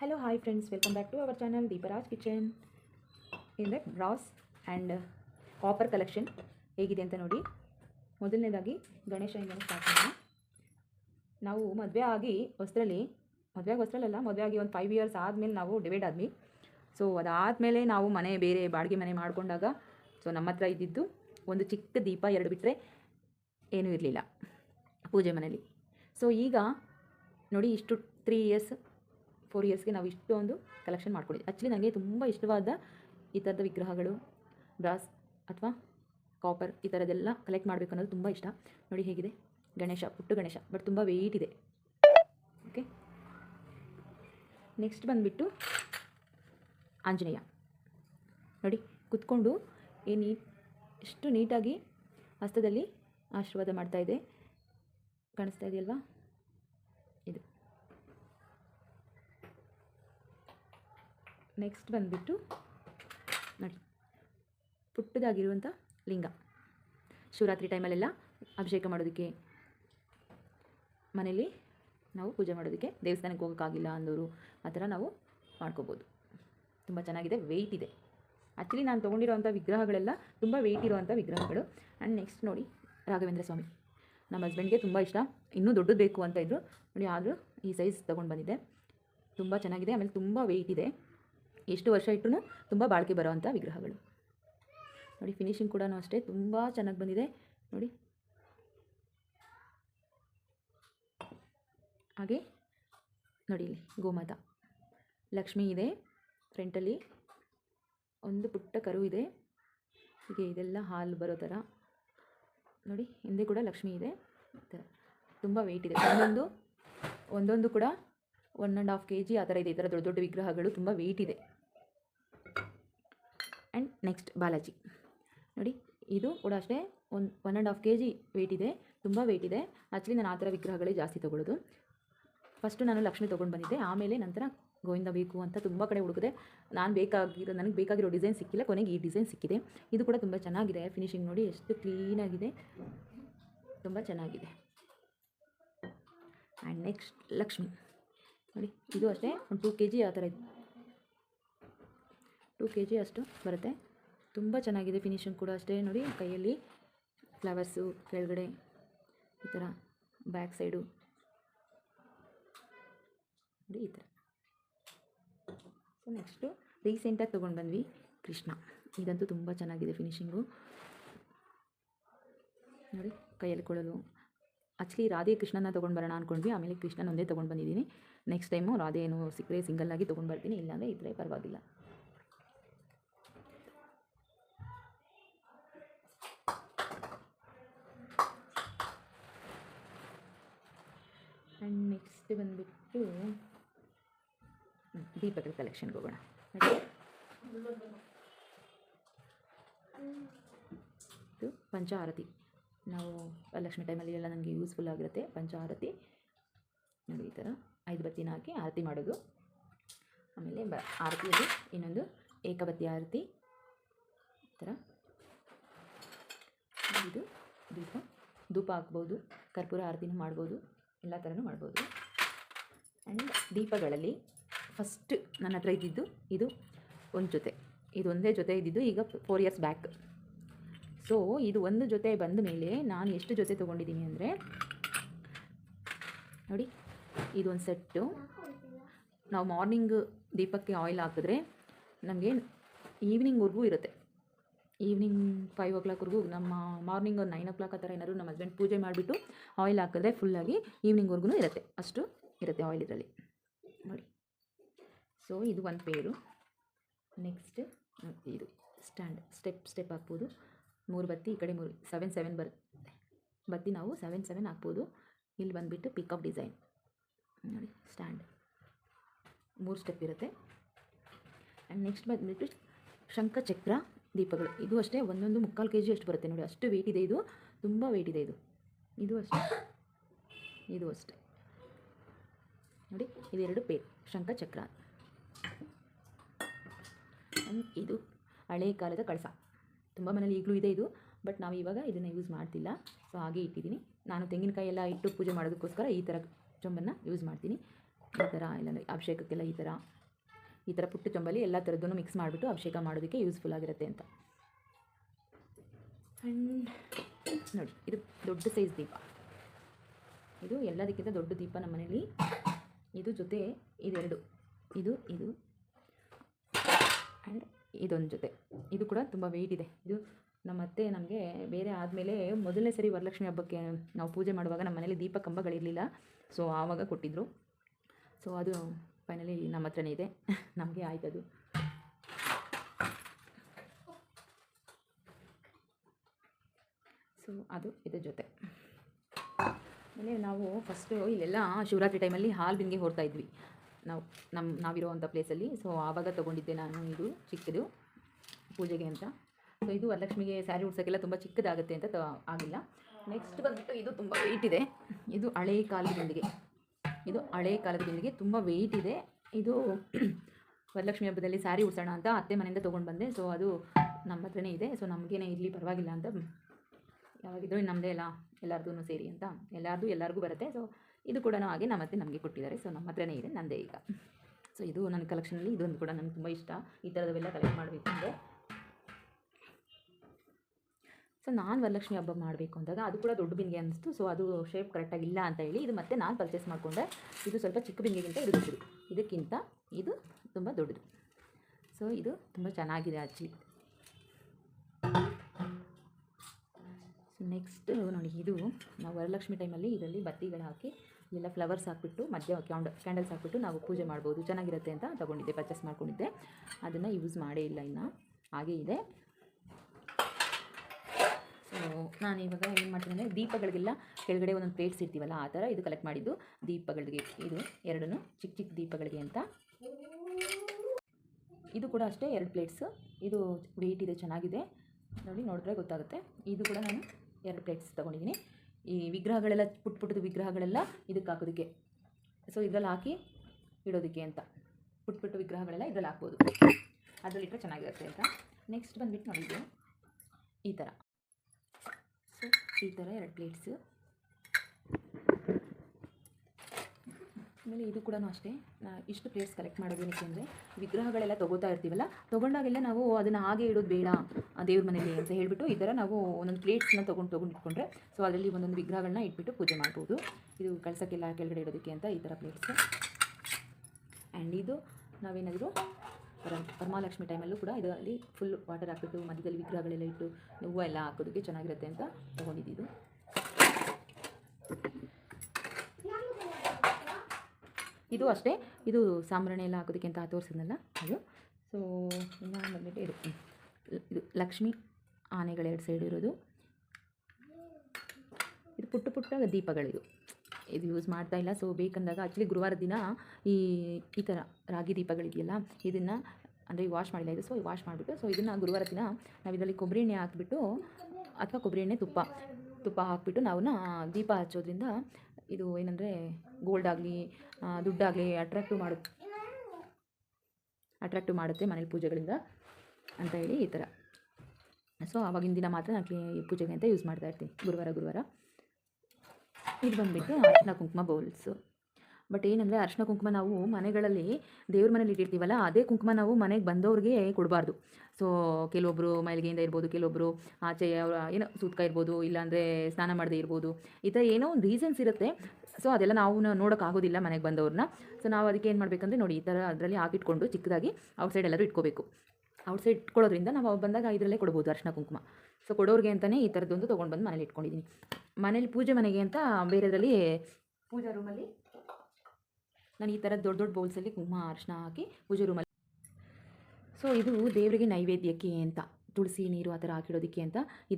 Hello hi friends welcome back to our channel Deepraj kitchen in the brass and copper collection ಹೇಗಿದೆ ಅಂತ ನೋಡಿ. ಮೊದಲನೇದಾಗಿ ಗಣೇಶನಿಂದ start ಮಾಡೋಣ. ನಾವು ಮದುವೆ ಆಗಿ ಹೊಸರಲ್ಲಿ ಮದುವೆ ಆಗಿ ಮದುವೆ ಆಗಿ ಒಂದು ಫೈವ್ ಇಯರ್ಸ್ ಆದಮೇಲೆ ನಾವು ಡಿವೈಡ್ ಆದ್ವಿ. ಸೊ ಅದಾದಮೇಲೆ ನಾವು ಮನೆ ಬೇರೆ ಬಾಡಿಗೆ ಮನೆ ಮಾಡಿಕೊಂಡಾಗ ಸೊ ನಮ್ಮ ಹತ್ರ ಇದ್ದಿದ್ದು ಒಂದು ಚಿಕ್ಕ ದೀಪ ಎರಡು ಬಿಟ್ಟರೆ ಏನೂ ಇರಲಿಲ್ಲ ಪೂಜೆ ಮನೇಲಿ. ಸೊ ಈಗ ನೋಡಿ ಇಷ್ಟು ತ್ರೀ ಇಯರ್ಸ್ ಫೋರ್ ಇಯರ್ಸ್ಗೆ ನಾವು ಇಷ್ಟೊಂದು ಕಲೆಕ್ಷನ್ ಮಾಡ್ಕೊಂಡಿದ್ವಿ. ಆ್ಯಕ್ಚುಲಿ ನನಗೆ ತುಂಬ ಇಷ್ಟವಾದ ಈ ಥರದ ವಿಗ್ರಹಗಳು ಬ್ರಾಸ್ ಅಥವಾ ಕಾಪರ್ ಈ ಥರದ್ದೆಲ್ಲ ಕಲೆಕ್ಟ್ ಮಾಡಬೇಕು ಅನ್ನೋದು ತುಂಬ ಇಷ್ಟ. ನೋಡಿ ಹೇಗಿದೆ. ಗಣೇಶ, ಪುಟ್ಟು ಗಣೇಶ ಬಟ್ ತುಂಬ ವೆಯ್ಟ್ ಇದೆ. ಓಕೆ ನೆಕ್ಸ್ಟ್ ಬಂದುಬಿಟ್ಟು ಆಂಜನೇಯ. ನೋಡಿ, ಕುತ್ಕೊಂಡು ಏನು ನೀ ಎಷ್ಟು ನೀಟಾಗಿ ಹಸ್ತದಲ್ಲಿ ಆಶೀರ್ವಾದ ಮಾಡ್ತಾಯಿದೆ ಕಾಣಿಸ್ತಾ ಇದೆಯಲ್ವಾ ಇದು ನೆಕ್ಸ್ಟ್ ಬಂದುಬಿಟ್ಟು ನೋಡಿ, ಪುಟ್ಟದಾಗಿರುವಂಥ ಲಿಂಗ. ಶಿವರಾತ್ರಿ ಟೈಮಲ್ಲೆಲ್ಲ ಅಭಿಷೇಕ ಮಾಡೋದಕ್ಕೆ ಮನೇಲಿ ನಾವು ಪೂಜೆ ಮಾಡೋದಕ್ಕೆ ದೇವಸ್ಥಾನಕ್ಕೆ ಹೋಗೋಕ್ಕಾಗಿಲ್ಲ ಅಂದವರು ಆ ಥರ ನಾವು ಮಾಡ್ಕೋಬೋದು. ತುಂಬ ಚೆನ್ನಾಗಿದೆ ವೆಯ್ಟ್ ಇದೆ. ಆ್ಯಕ್ಚುಲಿ ನಾನು ತೊಗೊಂಡಿರೋವಂಥ ವಿಗ್ರಹಗಳೆಲ್ಲ ತುಂಬ ವೆಯ್ಟ್ ಇರುವಂಥ ವಿಗ್ರಹಗಳು. ಆ್ಯಂಡ್ ನೆಕ್ಸ್ಟ್ ನೋಡಿ, ರಾಘವೇಂದ್ರ ಸ್ವಾಮಿ. ನಮ್ಮ ಹಸ್ಬೆಂಡ್ಗೆ ತುಂಬ ಇಷ್ಟ. ಇನ್ನೂ ದೊಡ್ಡದು ಬೇಕು ಅಂತ ಇದ್ದರು ನೋಡಿ, ಆದರೂ ಈ ಸೈಜ್ ತೊಗೊಂಡು ಬಂದಿದ್ದೆ ತುಂಬ ಚೆನ್ನಾಗಿದೆ, ಆಮೇಲೆ ತುಂಬ ವೆಯ್ಟ್ ಇದೆ. ಎಷ್ಟು ವರ್ಷ ಇಟ್ಟರೂ ತುಂಬ ಬಾಳಿಕೆ ಬರೋವಂಥ ವಿಗ್ರಹಗಳು. ನೋಡಿ ಫಿನಿಶಿಂಗ್ ಕೂಡ ಅಷ್ಟೇ. ತುಂಬ ಚೆನ್ನಾಗಿ ಬಂದಿದೆ. ನೋಡಿ. ಹಾಗೆ, ನೋಡಿ ಇಲ್ಲಿ ಗೋಮಾತ. ಲಕ್ಷ್ಮಿ ಇದೆ ಫ್ರಂಟಲ್ಲಿ. ಒಂದು ಪುಟ್ಟ ಕರು ಇದೆ. ಹೀಗೆ ಇದೆಲ್ಲ ಹಾಲು ಬರೋ ಥರ. ನೋಡಿ, ಹಿಂದೆ ಕೂಡ ಲಕ್ಷ್ಮಿ ಇದೆ. ಥರ. ತುಂಬ ವೆಯ್ಟ್ ಇದೆ. ಒಂದೊಂದು ಒಂದೊಂದು ಕೂಡ one and half K G ಆ ಥರ ಇದೆ. ಈ ಥರ ದೊಡ್ಡ ದೊಡ್ಡ ವಿಗ್ರಹಗಳು ತುಂಬ ವೆಯ್ಟ್ ಇದೆ. And next Balaji. ನೋಡಿ, ಇದು ಕೂಡ ಅಷ್ಟೇ one one and half K G weight ಇದೆ. ತುಂಬ ವೆಯ್ಟ್ ಇದೆ. ಆ್ಯಕ್ಚುಲಿ ನಾನು ಆ ಥರ ವಿಗ್ರಹಗಳೇ ಜಾಸ್ತಿ ತೊಗೊಳ್ಳೋದು. ಫಸ್ಟು ನಾನು ಲಕ್ಷ್ಮಿ ತೊಗೊಂಡು ಬಂದಿದ್ದೆ. ಆಮೇಲೆ ನಂತರ ಗೋವಿಂದ ಬೇಕು ಅಂತ ತುಂಬ ಕಡೆ ಹುಡುಕಿದೆ. ನಾನು ಬೇಕಾಗಿರೋ, ನನಗೆ ಬೇಕಾಗಿರೋ ಡಿಸೈನ್ ಸಿಕ್ಕಿಲ್ಲ. ಕೊನೆಗೆ ಈ ಡಿಸೈನ್ ಸಿಕ್ಕಿದೆ. ಇದು ಕೂಡ ತುಂಬ ಚೆನ್ನಾಗಿದೆ. ಫಿನಿಶಿಂಗ್ ನೋಡಿ ಎಷ್ಟು ಕ್ಲೀನಾಗಿದೆ ತುಂಬ ಚೆನ್ನಾಗಿದೆ. And next Lakshmi. ನೋಡಿ, ಇದು ಅಷ್ಟೇ. ಒಂದು ಟೂ ಕೆ ಜಿ ಆ ಥರ ಇದೆ. ಟೂ ಕೆ ಜಿ ಅಷ್ಟು ಬರುತ್ತೆ. ತುಂಬ ಚೆನ್ನಾಗಿದೆ ಫಿನಿಶಿಂಗ್ ಕೂಡ ಅಷ್ಟೇ. ನೋಡಿ, ಕೈಯಲ್ಲಿ ಫ್ಲವರ್ಸು ಕೆಳಗಡೆ ಈ ಥರ ಬ್ಯಾಕ್ ಸೈಡು ನೋಡಿ, ಈ ಥರ. ಸೊ ನೆಕ್ಸ್ಟು ರೀಸೆಂಟಾಗಿ ತೊಗೊಂಡು ಬಂದ್ವಿ ಕೃಷ್ಣ. ಇದಂತೂ ತುಂಬ ಚೆನ್ನಾಗಿದೆ ಫಿನಿಶಿಂಗು ನೋಡಿ, ಕೈಯಲ್ಲಿ ಕೊಡಲು. ಆ್ಯಕ್ಚುಲಿ ರಾಧೆ ಕೃಷ್ಣನ ತೊಗೊಂಡು ಬರೋಣ ಅಂದ್ಕೊಂಡ್ವಿ ಆಮೇಲೆ ಕೃಷ್ಣನ ಒಂದೇ ತೊಗೊಂಡು ಬಂದಿದ್ದೀನಿ. ನೆಕ್ಸ್ಟ್ ಟೈಮು ರಾಧೆ ಏನು ಸಿಕ್ಕರೆ ಸಿಂಗಲ್ಲಾಗಿ ತೊಗೊಂಡು ಬರ್ತೀನಿ, ಇಲ್ಲಾಂದರೆ ಇದ್ದರೆ ಪರವಾಗಿಲ್ಲ. ಆ್ಯಂಡ್ ನೆಕ್ಸ್ಟ್ ಬಂದುಬಿಟ್ಟು ದೀಪಗಳ ಕಲೆಕ್ಷನ್ಗೆ ಹೋಗೋಣ. ಇದು ಪಂಚಹಾರತಿ ನಾವು ಲಕ್ಷ್ಮಿ ಟೈಮಲ್ಲಿ ಎಲ್ಲ ನನಗೆ ಯೂಸ್ಫುಲ್ ಆಗಿರುತ್ತೆ, ಪಂಚಾರತಿ. ನೋಡಿ ಈ ಥರ. ಐದು ಬತ್ತಿನ ಹಾಕಿ ಆರತಿ ಮಾಡೋದು. ಆಮೇಲೆ ಬ, ಆರತಿಯಲ್ಲಿ ಇನ್ನೊಂದು ಏಕಬತ್ತಿ ಆರತಿ. ಈ ಥರ. ಇದು ದೀಪ. ಧೂಪ ಹಾಕ್ಬೋದು, ಕರ್ಪೂರ ಆರತಿನೂ ಮಾಡ್ಬೋದು, ಎಲ್ಲ ಥರನೂ ಮಾಡ್ಬೋದು. ಆ್ಯಂಡ್ ದೀಪಗಳಲ್ಲಿ ಫಸ್ಟ್ ನನ್ನ ಹತ್ರ ಇದ್ದಿದ್ದು ಇದು ಒಂದು ಜೊತೆ. ಇದು ಒಂದೇ ಜೊತೆ ಇದ್ದಿದ್ದು ಈಗ ಫೋರ್ ಇಯರ್ಸ್ ಬ್ಯಾಕ್ ಸೊ ಇದು ಒಂದು ಜೊತೆ ಬಂದ ಮೇಲೆ ನಾನು ಎಷ್ಟು ಜೊತೆ ತೊಗೊಂಡಿದ್ದೀನಿ ಅಂದರೆ, ನೋಡಿ, ಇದೊಂದು ಸೆಟ್ಟು. ನಾವು ಮಾರ್ನಿಂಗ್ ದೀಪಕ್ಕೆ ಆಯಿಲ್ ಹಾಕಿದ್ರೆ ನಮಗೆ ಈವ್ನಿಂಗ್ವರೆಗೂ ಇರುತ್ತೆ. ಈವ್ನಿಂಗ್ ಫೈವ್ ಓ ಕ್ಲಾಕ್ವರೆಗೂ ನಮ್ಮ ಮಾರ್ನಿಂಗ್ ಒಂದು ನೈನ್ ಓ ಕ್ಲಾಕ್ ಆ ಥರ ಏನಾದರೂ ನಮ್ಮ ಹಸ್ಬೆಂಡ್ ಪೂಜೆ ಮಾಡಿಬಿಟ್ಟು ಆಯಿಲ್ ಹಾಕಿದ್ರೆ ಫುಲ್ಲಾಗಿ ಈವ್ನಿಂಗ್ವರೆಗೂ ಇರುತ್ತೆ. ಅಷ್ಟು ಇರುತ್ತೆ ಆಯಿಲ್ ಇದರಲ್ಲಿ. ನೋಡಿ. ಸೊ ಇದು ಒಂದು ಪೇರು ನೆಕ್ಸ್ಟ್ ಇದು ಸ್ಟ್ಯಾಂಡ್ ಸ್ಟೆಪ್ ಸ್ಟೆಪ್ ಹಾಕ್ಬೋದು. ಮೂರು ಬತ್ತಿ, ಈ ಕಡೆ ಮೂರು ಸೆವೆನ್ ಸೆವೆನ್ ಬರುತ್ತೆ ಬತ್ತಿ ನಾವು ಸೆವೆನ್ ಸೆವೆನ್ ಹಾಕ್ಬೋದು. ಇಲ್ಲಿ ಬಂದುಬಿಟ್ಟು ಪಿಕಪ್ ಡಿಸೈನ್ ನೋಡಿ ಸ್ಟ್ಯಾಂಡ್ ಮೂರು ಸ್ಟೆಪ್ ಇರುತ್ತೆ. ಆ್ಯಂಡ್ ನೆಕ್ಸ್ಟ್ ಬಂದುಬಿಟ್ಟು ಶಂಖಚಕ್ರ ದೀಪಗಳು. ಇದು ಅಷ್ಟೇ, ಒಂದೊಂದು ಮುಕ್ಕಾಲು ಕೆ ಜಿ ಅಷ್ಟು ಬರುತ್ತೆ. ನೋಡಿ, ಅಷ್ಟು ವೆಯ್ಟ್ ಇದೆ ಇದು. ತುಂಬ ವೆಯ್ಟ್ ಇದೆ ಇದು. ಇದು ಅಷ್ಟೇ. ಇದು ಅಷ್ಟೇ. ನೋಡಿ ಇದೆರಡು ಪೇ ಶಂಖಚಕ್ರ ಆ್ಯಂಡ್ ಇದು ಹಳೆಯ ಕಾಲದ ಕಳಸ. ತುಂಬ ಮನೇಲಿ ಈಗಲೂ ಇದೆ ಇದು ಬಟ್ ನಾವು ಇವಾಗ ಇದನ್ನು ಯೂಸ್ ಮಾಡ್ತಿಲ್ಲ. ಸೊ ಹಾಗೆ ಇಟ್ಟಿದ್ದೀನಿ. ನಾನು ತೆಂಗಿನಕಾಯಿ ಎಲ್ಲ ಇಟ್ಟು ಪೂಜೆ ಮಾಡೋದಕ್ಕೋಸ್ಕರ ಈ ಥರ ಚೊಂಬನ್ನು ಯೂಸ್ ಮಾಡ್ತೀನಿ. ಈ ಥರ ಇಲ್ಲಾಂದರೆ ಅಭಿಷೇಕಕ್ಕೆಲ್ಲ ಈ ಥರ ಈ ಥರ ಪುಟ್ಟ ಚೊಂಬಲ್ಲಿ ಎಲ್ಲ ಥರದ್ದನ್ನು ಮಿಕ್ಸ್ ಮಾಡಿಬಿಟ್ಟು ಅಭಿಷೇಕ ಮಾಡೋದಕ್ಕೆ ಯೂಸ್ಫುಲ್ ಆಗಿರುತ್ತೆ ಅಂತ. ಆ್ಯಂಡ್ ನೋಡಿ ಇದು ದೊಡ್ಡ ಸೈಜ್ ದೀಪ. ಇದು ಎಲ್ಲದಕ್ಕಿಂತ ದೊಡ್ಡ ದೀಪ ನಮ್ಮ ಮನೇಲಿ ಇದು ಜೊತೆ ಇದೆರಡು ಇದು ಇದು ಇದೊಂದು ಜೊತೆ. ಇದು ಕೂಡ ತುಂಬ ವೆಯ್ಟ್ ಇದೆ. ಇದು ನಮ್ಮ ಅತ್ತೆ ನಮಗೆ ಬೇರೆ ಆದಮೇಲೆ ಮೊದಲನೇ ಸರಿ ವರಲಕ್ಷ್ಮಿ ಹಬ್ಬಕ್ಕೆ ನಾವು ಪೂಜೆ ಮಾಡುವಾಗ ನಮ್ಮ ಮನೇಲಿ ದೀಪ ಕಂಬಗಳಿರಲಿಲ್ಲ. ಸೊ ಆವಾಗ ಕೊಟ್ಟಿದ್ದರು ಸೊ ಅದು ಫೈನಲಿ ನಮ್ಮ ಹತ್ರನೇ ಇದೆ. ನಮಗೆ ಆಯ್ತದು. ಸೊ ಅದು ಇದ್ರ ಜೊತೆ. ಆಮೇಲೆ ನಾವು ಫಸ್ಟು ಇಲ್ಲೆಲ್ಲ ಶಿವರಾತ್ರಿ ಟೈಮಲ್ಲಿ ಹಾಲು ಬಿಂದಿಗೆ ಹೊರ್ತಾ ಇದ್ವಿ. ನಾವು ನಮ್ಮ ನಾವಿರೋವಂಥ ಪ್ಲೇಸಲ್ಲಿ ಸೊ ಆವಾಗ ತೊಗೊಂಡಿದ್ದೆ ನಾನು ಇದು ಚಿಕ್ಕದು, ಪೂಜೆಗೆ ಅಂತ. ಸೊ ಇದು ವರಲಕ್ಷ್ಮಿಗೆ ಸ್ಯಾರಿ ಉಡ್ಸೋಕ್ಕೆಲ್ಲ ತುಂಬ ಚಿಕ್ಕದಾಗುತ್ತೆ ಅಂತ ಆಗಿಲ್ಲ. ನೆಕ್ಸ್ಟ್ ಬಂದ್ಬಿಟ್ಟು ಇದು ತುಂಬ ವೆಯ್ಟ್ ಇದೆ. ಇದು ಹಳೇ ಕಾಲದ ಬಿಂದಿಗೆ ಇದು ಹಳೇ ಕಾಲದ ಬಿಂದಿಗೆ ತುಂಬ ವೆಯ್ಟ್ ಇದೆ. ಇದು ವರಲಕ್ಷ್ಮಿ ಹಬ್ಬದಲ್ಲಿ ಸ್ಯಾರಿ ಉಡ್ಸೋಣ ಅಂತ ಅತ್ತೆ ಮನೆಯಿಂದ ತೊಗೊಂಡು ಬಂದೆ. ಸೊ ಅದು ನಮ್ಮ ಹತ್ರನೇ ಇದೆ. ಸೊ ನಮಗೇನೆ ಇರಲಿ ಪರವಾಗಿಲ್ಲ ಅಂತ ಯಾವಾಗಿದ್ರೂ ನಮ್ಮದೇ ಎಲ್ಲ ಎಲ್ಲರದೂ ಸೇರಿ ಅಂತ ಎಲ್ಲರದು ಎಲ್ಲರಿಗೂ ಬರುತ್ತೆ. ಸೊ ಇದು ಕೂಡ ಹಾಗೆ ನಮ್ಮ ನಮಗೆ ಕೊಟ್ಟಿದ್ದಾರೆ. ಸೊ ನಮ್ಮ ಹತ್ರನೇ ಇದೆ, ನಂದೇ ಈಗ. ಸೊ ಇದು ನನ್ನ ಕಲೆಕ್ಷನಲ್ಲಿ ಇದೊಂದು ಕೂಡ ನನಗೆ ತುಂಬ ಇಷ್ಟ. ಈ ಥರದವೆಲ್ಲ ಕಲೆಕ್ಟ್ ಮಾಡಬೇಕು ಅಂದರೆ. ಸೊ ನಾನು ವರಲಕ್ಷ್ಮಿ ಹಬ್ಬ ಮಾಡಬೇಕು ಅಂದಾಗ ಅದು ಕೂಡ ದೊಡ್ಡ ಬಿಂದಿಗೆ ಅನ್ನಿಸ್ತು. ಸೊ ಅದು ಶೇಪ್ ಕರೆಕ್ಟಾಗಿಲ್ಲ ಅಂತ ಹೇಳಿ, ಇದು ಮತ್ತೆ ನಾನು ಪರ್ಚೇಸ್ ಮಾಡಿಕೊಂಡೆ. ಇದು ಸ್ವಲ್ಪ ಚಿಕ್ಕ ಬಿಂದಿಗೆಗಿಂತ ಇದು ಇದಕ್ಕಿಂತ ಇದು ತುಂಬ ದೊಡ್ಡದು. ಸೊ ಇದು ತುಂಬ ಚೆನ್ನಾಗಿದೆ ಆ್ಯಕ್ಚುಲಿ ಸೊ ನೆಕ್ಸ್ಟ್ ನೋಡಿ, ಇದು ನಾವು ವರಲಕ್ಷ್ಮಿ ಟೈಮಲ್ಲಿ ಇದರಲ್ಲಿ ಬತ್ತಿಗಳು ಹಾಕಿ ಎಲ್ಲ ಫ್ಲವರ್ಸ್ ಹಾಕ್ಬಿಟ್ಟು, ಮಧ್ಯ ಕ್ಯಾಂಡ್ ಕ್ಯಾಂಡಲ್ಸ್ ಹಾಕ್ಬಿಟ್ಟು ನಾವು ಪೂಜೆ ಮಾಡ್ಬೋದು. ಚೆನ್ನಾಗಿರುತ್ತೆ ಅಂತ ತೊಗೊಂಡಿದ್ದೆ ಪರ್ಚೇಸ್ ಮಾಡ್ಕೊಂಡಿದ್ದೆ. ಅದನ್ನು ಯೂಸ್ ಮಾಡೇ ಇಲ್ಲ ಇನ್ನು. ಹಾಗೇ ಇದೆ. ಸೊ ನಾನು ಇವಾಗ ಏನು ಮಾಡ್ತೀನಿ ಅಂದರೆ, ದೀಪಗಳಿಗೆಲ್ಲ ಕೆಳಗಡೆ ಒಂದೊಂದು ಪ್ಲೇಟ್ಸ್ ಇರ್ತೀವಲ್ಲ, ಆ ಥರ ಇದು ಕಲೆಕ್ಟ್ ಮಾಡಿದ್ದು. ದೀಪಗಳಿಗೆ ಇದು ಎರಡನ್ನು ಚಿಕ್ಕ ಚಿಕ್ಕ ದೀಪಗಳಿಗೆ ಅಂತ. ಇದು ಕೂಡ ಅಷ್ಟೇ ಎರಡು ಪ್ಲೇಟ್ಸು ಇದು ವೆಯ್ಟ್ ಇದೆ, ಚೆನ್ನಾಗಿದೆ. ನೋಡಿ, ನೋಡಿದ್ರೆ ಗೊತ್ತಾಗುತ್ತೆ. ಇದು ಕೂಡ ನಾನು ಎರಡು ಪ್ಲೇಟ್ಸ್ ತೊಗೊಂಡಿದ್ದೀನಿ. ಈ ವಿಗ್ರಹಗಳೆಲ್ಲ ಪುಟ್ಟ ಪುಟ್ಟದ ವಿಗ್ರಹಗಳೆಲ್ಲ ಇದಕ್ಕೆ ಹಾಕೋದಕ್ಕೆ. ಸೊ ಇದರಲ್ಲಿ ಹಾಕಿ ಇಡೋದಕ್ಕೆ ಅಂತ. ಪುಟ್ಟ ಪುಟ್ಟ ವಿಗ್ರಹಗಳೆಲ್ಲ ಇದರಲ್ಲಿ ಹಾಕ್ಬೋದು. ಅದರಲ್ಲಿಟ್ಟರೆ ಚೆನ್ನಾಗಿರುತ್ತೆ ಅಂತ. ನೆಕ್ಸ್ಟ್ ಬಂದುಬಿಟ್ಟು ನೋಡಿ ಈ ಥರ. ಸೊ ಈ ಥರ ಎರಡು ಪ್ಲೇಟ್ಸು ಆಮೇಲೆ ಇದು ಕೂಡ ಅಷ್ಟೇ. ಇಷ್ಟು ಪ್ಲೇಟ್ಸ್ ಕಲೆಕ್ಟ್ ಮಾಡೋದೇನಕ್ಕೆ ಅಂದರೆ ವಿಗ್ರಹಗಳೆಲ್ಲ ತೊಗೋತಾ ಇರ್ತೀವಲ್ಲ, ತೊಗೊಂಡಾಗೆಲ್ಲ ನಾವು ಅದನ್ನು ಹಾಗೆ ಇಡೋದು ಬೇಡ ದೇವ್ರ ಮನೆಯಲ್ಲಿ ಅಂತ ಹೇಳಿಬಿಟ್ಟು ಈ ಥರ ನಾವು ಒಂದೊಂದು ಪ್ಲೇಟ್ಸ್ನ ತೊಗೊಂಡು ಇಟ್ಕೊಂಡ್ರೆ ಸೊ ಅದರಲ್ಲಿ ಒಂದೊಂದು ವಿಗ್ರಹಗಳನ್ನ ಇಟ್ಬಿಟ್ಟು ಪೂಜೆ ಮಾಡ್ಬೋದು. ಇದು ಕಳ್ಸೋಕ್ಕೆಲ್ಲ ಕೆಳಗಡೆ ಇಡೋದಕ್ಕೆ ಅಂತ ಈ ಥರ ಪ್ಲೇಟ್ಸ್ ಆ್ಯಂಡ್ ಇದು ನಾವೇನಾದರೂ ವರ ಪರಮಾಲಕ್ಷ್ಮಿ ಟೈಮಲ್ಲೂ ಕೂಡ ಇದರಲ್ಲಿ ಫುಲ್ ವಾಟರ್ ಹಾಕ್ಬಿಟ್ಟು ಮಧ್ಯದಲ್ಲಿ ವಿಗ್ರಹಗಳೆಲ್ಲ ಇಟ್ಟು ಹೂವು ಎಲ್ಲ ಹಾಕೋದಕ್ಕೆ ಚೆನ್ನಾಗಿರುತ್ತೆ ಅಂತ ತೊಗೊಂಡಿದ್ದು ಇದು ಅಷ್ಟೇ. ಇದು ಸಾಂಬ್ರಾಣಿ ಎಲ್ಲ ಹಾಕೋದಕ್ಕೆ ಅಂತ ತೋರಿಸಿದ್ನಲ್ಲ? ಅದು ಸೊ ಇನ್ನು ಬಂದ್ಬಿಟ್ಟು ಇದು. ಇದು ಲಕ್ಷ್ಮಿ ಆನೆಗಳ ಎರಡು ಸೈಡ್ ಇರೋದು. ಇದು ಪುಟ್ಟ ಪುಟ್ಟ ದೀಪಗಳಿದು. ಇದು ಯೂಸ್ ಮಾಡ್ತಾ ಇಲ್ಲ. ಸೊ ಬೇಕಂದಾಗ ಆ್ಯಕ್ಚುಲಿ ಗುರುವಾರ ದಿನ ಈ ಈ ಥರ ರಾಗಿ ದೀಪಗಳಿದೆಯಲ್ಲ, ಇದನ್ನು ಅಂದರೆ ವಾಶ್ ಮಾಡಿಲ್ಲ ಇದು. ಸೊ ವಾಶ್ ಮಾಡಿಬಿಟ್ಟು ಸೊ ಇದನ್ನು ಗುರುವಾರ ದಿನ ನಾವು ಇದರಲ್ಲಿ ಕೊಬ್ಬರಿ ಎಣ್ಣೆ ಹಾಕ್ಬಿಟ್ಟು, ಅಥವಾ ಕೊಬ್ಬರಿ ಎಣ್ಣೆ ತುಪ್ಪ ತುಪ್ಪ ಹಾಕ್ಬಿಟ್ಟು ನಾವು ದೀಪ ಹಚ್ಚೋದ್ರಿಂದ ಇದು ಏನಂದರೆ ಗೋಲ್ಡ್ ಆಗಲಿ ದುಡ್ಡಾಗಲಿ ಅಟ್ರಾಕ್ಟಿವ್ ಮಾಡುತ್ತೆ ಅಟ್ರಾಕ್ಟಿವ್ ಮಾಡುತ್ತೆ ಮನೇಲಿ ಪೂಜೆಗಳಿಂದ ಅಂತ ಹೇಳಿ ಈ ಥರ. ಸೊ ಆವಾಗಿನ ದಿನ ಮಾತ್ರ ನಾನು ಕ್ಲೀ ಪೂಜೆಗೆ ಅಂತ ಯೂಸ್ ಮಾಡ್ತಾ ಇರ್ತೀನಿ ಗುರುವಾರ ಗುರುವಾರ. ಇದು ಬಂದುಬಿಟ್ಟು ಅರ್ಶಿನ ಕುಂಕುಮ ಬೌಲ್ಸು ಬಟ್ ಏನಂದರೆ ಅರಿಶಿನ ಕುಂಕುಮ ನಾವು ಮನೆಗಳಲ್ಲಿ ದೇವ್ರ ಮನೇಲಿ ಇಟ್ಟಿರ್ತೀವಲ್ಲ, ಅದೇ ಕುಂಕುಮ ನಾವು ಮನೆಗೆ ಬಂದವ್ರಿಗೆ ಕೊಡಬಾರ್ದು. ಸೊ ಕೆಲವೊಬ್ಬರು ಮೈಲಿಗೆಯಿಂದ ಇರ್ಬೋದು ಕೆಲವೊಬ್ಬರು ಆಚೆ ಅವರ ಏನೋ ಸೂತ್ಕ ಇರ್ಬೋದು, ಇಲ್ಲಾಂದರೆ ಸ್ನಾನ ಮಾಡದೇ ಇರ್ಬೋದು, ಈ ಥರ ಏನೋ ಒಂದು ರೀಸನ್ಸ್ ಇರುತ್ತೆ. ಸೊ ಅದೆಲ್ಲ ನಾವು ನೋಡೋಕ್ಕಾಗೋದಿಲ್ಲ ಮನೆಗೆ ಬಂದವ್ರನ್ನ. ಸೊ ನಾವು ಅದಕ್ಕೆ ಏನು ಮಾಡಬೇಕಂದ್ರೆ ನೋಡಿ ಈ ಥರ ಅದರಲ್ಲಿ ಹಾಕಿಟ್ಕೊಂಡು ಚಿಕ್ಕದಾಗಿ ಔಟ್ಸೈಡ್ ಎಲ್ಲರೂ ಇಟ್ಕೋಬೇಕು. ಔಟ್ಸೈಡ್ ಇಟ್ಕೊಳ್ಳೋದ್ರಿಂದ ನಾವು ಬಂದಾಗ ಇದರಲ್ಲೇ ಕೊಡ್ಬೋದು ಅರ್ಶಿನ ಕುಂಕುಮ. ಸೊ ಕೊಡೋರಿಗೆ ಅಂತಲೇ ಈ ಥರದ್ದೊಂದು ತೊಗೊಂಡು ಬಂದು ಮನೇಲಿ ಇಟ್ಕೊಂಡಿದ್ದೀನಿ ಮನೇಲಿ ಪೂಜೆ ಮನೆಗೆ ಅಂತ ಬೇರೆದರಲ್ಲಿ ಪೂಜಾ ರೂಮಲ್ಲಿ ನಾನು ಈ ಥರ ದೊಡ್ಡ ದೊಡ್ಡ ಬೌಲ್ಸಲ್ಲಿ ಕುಂಕುಮ ಅರಿಶಿನ ಹಾಕಿ ಪೂಜೆ ರೂಮಲ್ಲಿ ಸೊ ಇದು ದೇವರಿಗೆ ನೈವೇದ್ಯಕ್ಕೆ ಅಂತ, ತುಳಸಿ ನೀರು ಆ ಥರ ಹಾಕಿಡೋದಕ್ಕೆ ಅಂತ ಇದು